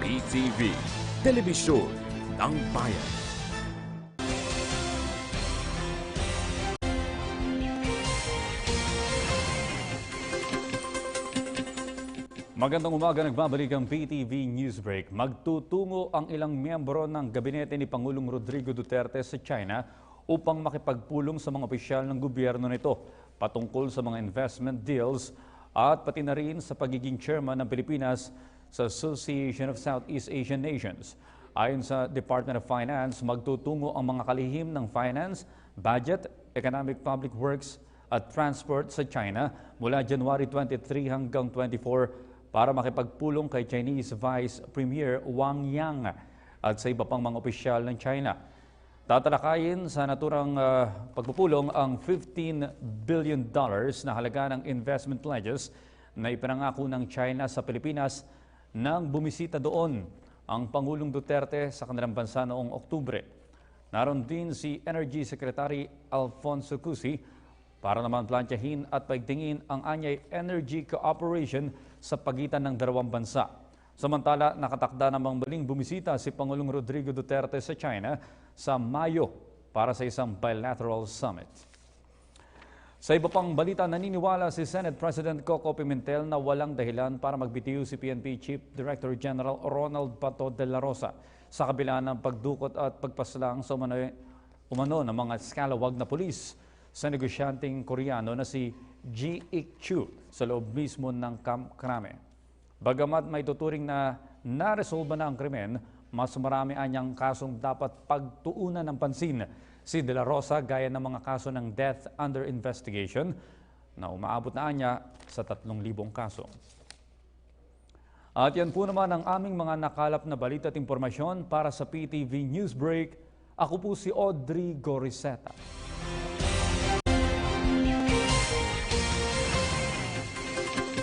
PTV, Telebisyon ng Bayan. Magandang umaga, nagbabalik ang PTV Newsbreak. Magtutungo ang ilang miyembro ng gabinete ni Pangulong Rodrigo Duterte sa China upang makipagpulong sa mga opisyal ng gobyerno nito patungkol sa mga investment deals at pati na rin sa pagiging chairman ng Pilipinas sa Association of Southeast Asian Nations. Ayon sa Department of Finance, magtutungo ang mga kalihim ng finance, budget, economic public works at transport sa China mula January 23 hanggang 24 para makipagpulong kay Chinese Vice Premier Wang Yang at sa iba pang mga opisyal ng China. Tatalakayin sa naturang ah, pagpupulong ang 15 billion dollars na halaga ng investment pledges na ipinangako ng China sa Pilipinas nang bumisita doon ang Pangulong Duterte sa kanilang bansa noong Oktubre. Naroon din si Energy Secretary Alfonso Cusi para naman plantyahin at paigtingin ang anyay energy cooperation sa pagitan ng dalawang bansa. Samantala, nakatakda namang muling bumisita si Pangulong Rodrigo Duterte sa China sa Mayo para sa isang bilateral summit. Sa iba pang balita, naniniwala si Senate President Coco Pimentel na walang dahilan para magbitiw si PNP Chief Director General Ronald Pato de la Rosa sa kabila ng pagdukot at pagpaslang sa umano, umano ng mga skalawag na pulis sa negosyanteng Koreano na si Ji Ik Chu sa loob mismo ng Camp Krame. Bagamat may tuturing na naresolba na ang krimen, mas marami anyang kasong dapat pagtuunan ng pansin si De La Rosa gaya ng mga kaso ng death under investigation na umaabot na anya sa 3,000 kaso. At yan po naman ang aming mga nakalap na balita at impormasyon para sa PTV Newsbreak. Ako po si Audrey Goriseta.